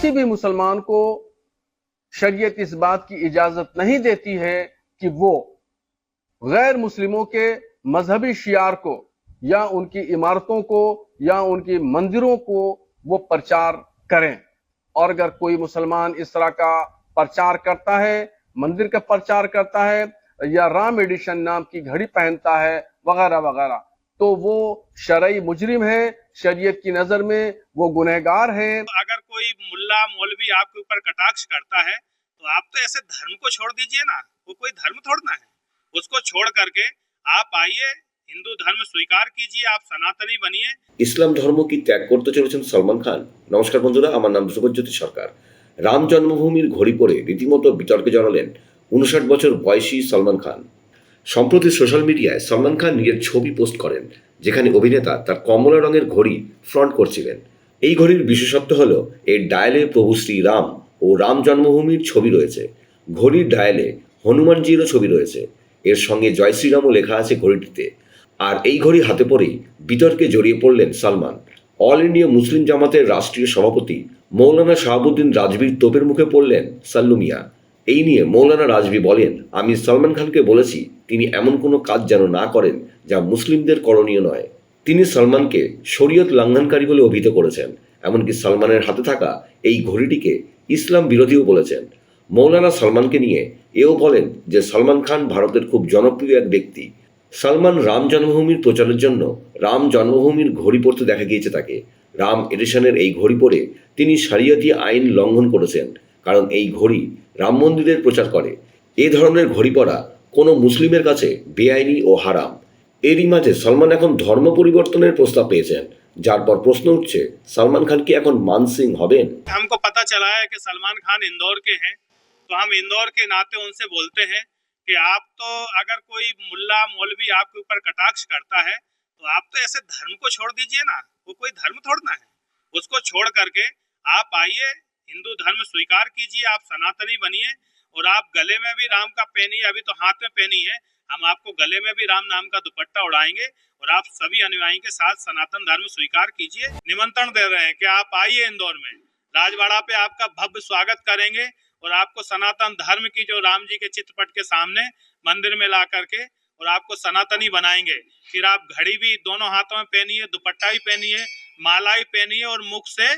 किसी भी मुसलमान को शरीयत इस बात की इजाज़त नहीं देती है कि वो गैर मुस्लिमों के मजहबी शियार को या उनकी इमारतों को या उनकी मंदिरों को वो प्रचार करें। और अगर कोई मुसलमान इस तरह का प्रचार करता है, मंदिर का प्रचार करता है या राम एडिशन नाम की घड़ी पहनता है, वगैरह वगैरह तो वो शरई मुजरिम है शरीयत की नजर में वो गुनहगार है अगर कोई मुल्ला मौलवी आपके ऊपर कटाक्ष करता है तो आप तो ऐसे धर्म को छोड़ दीजिए ना वो कोई धर्म थोड़ना है उसको छोड़ करके आप आइए हिंदू धर्म स्वीकार कीजिए आप सनातनी बनिए ইসলাম ধর্ম কি ত্যাগ করতে চলেছেন সলমান খান নমস্কার বন্ধুরা আমার নাম ধ্রুবজ্যোতি সরকার রাম জন্মভূমির ঘড়ি পরে রীতিমতো বিতর্কে জড়ালেন উনষাট বছর বয়সী সলমান খান সম্প্রতি সোশ্যাল মিডিয়ায় সলমান খান নিজের ছবি পোস্ট করেন যেখানে অভিনেতা তার কমলা রঙের ঘড়ি ফ্রন্ট করছিলেন। এই ঘড়ির বিশেষত্ব হল, এর ডায়ালে প্রভু শ্রীরাম ও রাম জন্মভূমির ছবি রয়েছে। ঘড়ির ডায়ালে হনুমানজিরও ছবি রয়েছে। এর সঙ্গে জয় শ্রীরামও লেখা আছে ঘড়িটিতে। আর এই ঘড়ি হাতে পরেই বিতর্কে জড়িয়ে পড়লেন সালমান। অল ইন্ডিয়া মুসলিম জামাতের রাষ্ট্রীয় সভাপতি মৌলানা শাহাবুদ্দিন রাজবির তোপের মুখে পড়লেন সাল্লুমিয়া এই নিয়ে মৌলানা রাজবি বলেন, আমি সালমান খানকে বলেছি, তিনি এমন কোনো কাজ যেন না করেন যা মুসলিমদের করণীয় নয়। তিনি সালমানকে শরীয়ত লঙ্ঘনকারী বলে অভিহিত করেছেন, এমনকি সালমানের হাতে থাকা এই ঘড়িটিকে ইসলাম বিরোধীও বলেছেন। মৌলানা সালমানকে নিয়ে এও বলেন যে সালমান খান ভারতের খুব জনপ্রিয় এক ব্যক্তি। সালমান রাম জন্মভূমির প্রচারের জন্য রাম জন্মভূমির ঘড়ি পরতে দেখা গিয়েছে তাকে। রাম এডিশনের এই ঘড়ি পরে তিনি শরিয়তি আইন লঙ্ঘন করেছেন, কারণ এই ঘড়ি রাম মন্দিরের প্রচার করে। এ ধরনের ঘড়ি পরা কোনো মুসলিমের কাছে বেআইনি ও হারাম। এরই মাঝে সলমান এখন ধর্ম পরিবর্তনের প্রস্তাব পেয়েছেন যার পর প্রশ্ন উঠছে সালমান খান কি এখন মানসিং হবেন हमको पता चला है कि सलमान खान इंदौर के हैं तो हम इंदौर के नाते उनसे बोलते हैं कि आप तो अगर कोई मुल्ला मौलवी आपके ऊपर कटाक्ष करता है तो आप तो ऐसे धर्म को छोड़ दीजिए ना वो कोई धर्म थोड़ना है उसको छोड़ करके आप आइए हिंदू धर्म स्वीकार कीजिए आप सनातनी बनिए और आप गले में भी राम का पहनी अभी तो हाथ में पहनी है, हम आपको गले में भी राम नाम का दुपट्टा उड़ाएँगे और आप सभी अनुयायी के साथ सनातन धर्म स्वीकार कीजिए। निमंत्रण दे रहे हैं कि आप आइए इंदौर में। राजवाड़ा पे आपका भव्य स्वागत करेंगे और आपको सनातन धर्म की जो राम जी के चित्रपट के सामने मंदिर में ला करके और आपको सनातनी बनाएँगे। फिर आप घड़ी भी दोनों हाथों में पहनिए दुपट्टा भी पहनिए माला भी पहनिए और मुख से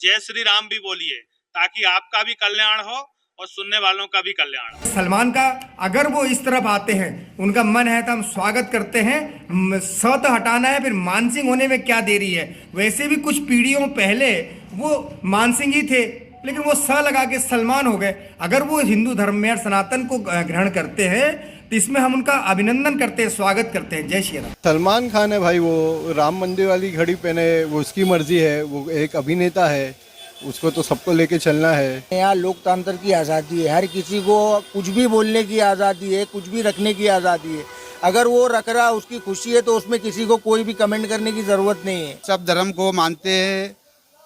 जय श्री राम भी बोलिए, ताकि आपका भी कल्याण हो और सुनने वालों का भी कल्याण। सलमान का अगर वो इस तरफ़ आते हैं उनका मन है तो हम स्वागत करते हैं। स तो हटाना है फिर मानसिंह होने में क्या देरी है? वैसे भी कुछ पीढ़ियों पहले वो मानसिंह ही थे लेकिन वो स लगा के सलमान हो गए। अगर वो हिंदू धर्म में और सनातन को ग्रहण करते हैं तो इसमें हम उनका अभिनंदन करते हैं स्वागत करते हैं। जय श्री राम। सलमान खान है भाई वो राम मंदिर वाली घड़ी पहने वो उसकी मर्ज़ी है वो एक अभिनेता है। उसको तो सबको लेके चलना है यहाँ लोकतंत्र की आज़ादी है हर किसी को कुछ भी बोलने की आज़ादी है कुछ भी रखने की आज़ादी है अगर वो रख रहा उसकी खुशी है तो उसमें किसी को कोई भी कमेंट करने की ज़रूरत नहीं है सब धर्म को मानते हैं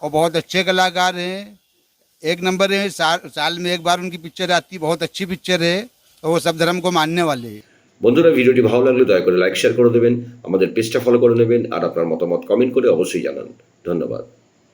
और बहुत अच्छे कलाकार हैं एक नंबर है साल साल में एक बार उनकी पिक्चर आती है बहुत अच्छी पिक्चर है तो वो सब धर्म को मानने वाले हैं বন্ধুরা ভিডিওটি ভালো লাগলে দয়া করে লাইক শেয়ার করে দেবেন আমাদের পেজটা ফলো করে নেবেন আর আপনার মতামত কমেন্ট করে অবশ্যই জানান ধন্যবাদ